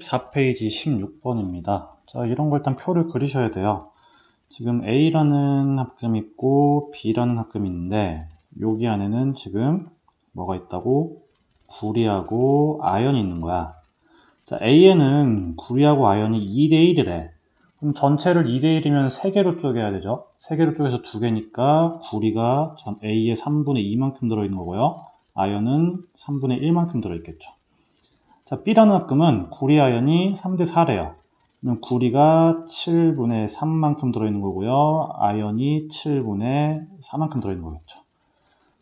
14페이지 16번입니다. 자, 이런 걸 일단 표를 그리셔야 돼요. 지금 A라는 합금이 있고 B라는 합금이 있는데 여기 안에는 지금 뭐가 있다고? 구리하고 아연이 있는 거야. 자, A에는 구리하고 아연이 2대1이래. 그럼 전체를 2대1이면 3개로 쪼개야 되죠. 3개로 쪼개서 2개니까 구리가 전 A의 3분의 2만큼 들어있는 거고요. 아연은 3분의 1만큼 들어있겠죠. 자, B라는 합금은 구리 아연이 3대 4래요. 그럼 구리가 7분의 3만큼 들어있는 거고요. 아연이 7분의 4만큼 들어있는 거겠죠.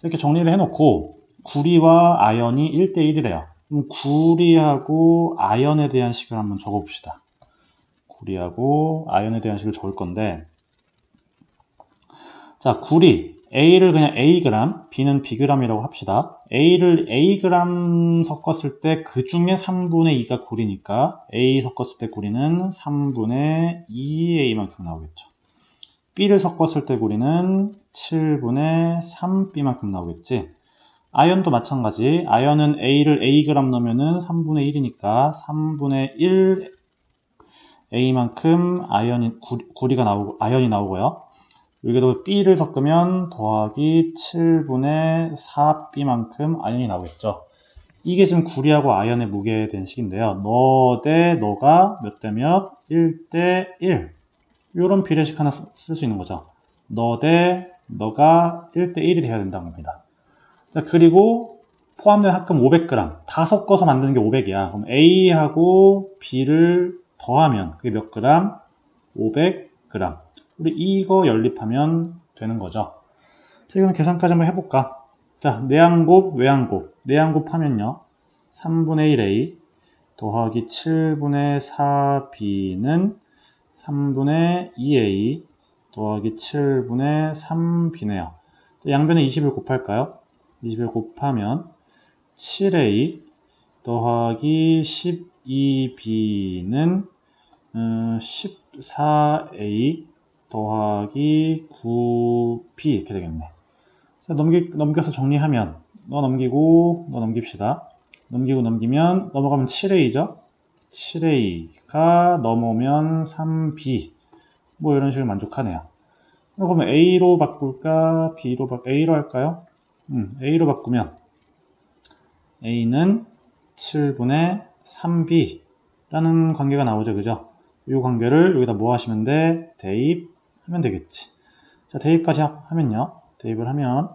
이렇게 정리를 해놓고 구리와 아연이 1대 1이래요. 그럼 구리하고 아연에 대한 식을 한번 적어봅시다. 구리하고 아연에 대한 식을 적을 건데 자, 구리 A를 그냥 Ag, B는 Bg이라고 합시다. A를 Ag 섞었을 때 그 중에 3분의 2가 구리니까 A 섞었을 때 구리는 3분의 2A만큼 나오겠죠. B를 섞었을 때 구리는 7분의 3B만큼 나오겠지. 아연도 마찬가지. 아연은 A를 Ag 넣으면은 3분의 1이니까 3분의 1 A만큼 아연이, 구리가 나오고, 아연이 나오고요. 여기도 B를 섞으면 더하기 7분의 4B만큼 아연이 나오겠죠. 이게 지금 구리하고 아연의 무게에 대한 식인데요. 너 대 너가 몇 대 몇? 1 대 1. 이런 비례식 하나 쓸 수 있는 거죠. 너 대 너가 1대 1이 돼야 된다는 겁니다. 자, 그리고 포함된 합금 500g. 다 섞어서 만드는 게 500이야. 그럼 A하고 B를 더하면 그게 몇 g? 500g. 우리 이거 연립하면 되는 거죠. 자, 이거는 계산까지 한번 해볼까? 자, 내항곱, 외항곱. 내항곱 하면요. 3분의 1a 더하기 7분의 4b는 3분의 2a 더하기 7분의 3b네요. 자, 양변에 20을 곱할까요? 20을 곱하면 7a 더하기 12b는 14a 더하기 9p 이렇게 되겠네. 자, 넘기, 넘겨서 정리하면 너 넘기고 너 넘깁시다. 넘기고 넘기면 넘어가면 7a죠. 7a가 넘어오면 3b 뭐 이런 식으로 만족하네요. 그러면 a로 바꿀까 b로 바 a로 할까요? 음, a로 바꾸면 a는 7분의 3b라는 관계가 나오죠, 그죠? 이 관계를 여기다 뭐 하시면 돼? 대입 하면 되겠지. 자, 대입까지 하 면요. 대입을 하면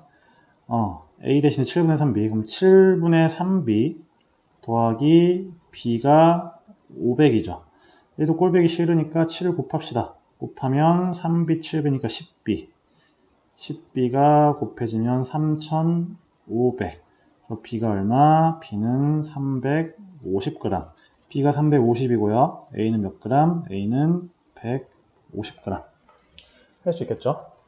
어, a 대신에 7분의 3b 그럼 7분의 3b 더하기 b가 500이죠. 얘도 꼴배기 싫으니까 7을 곱합시다. 곱하면 3b 7배니까 10b 10b가 곱해지면 3500 그래서 b가 얼마? b는 350g b가 350이고요. a는 몇 g? a는 150g 할 수 있겠죠?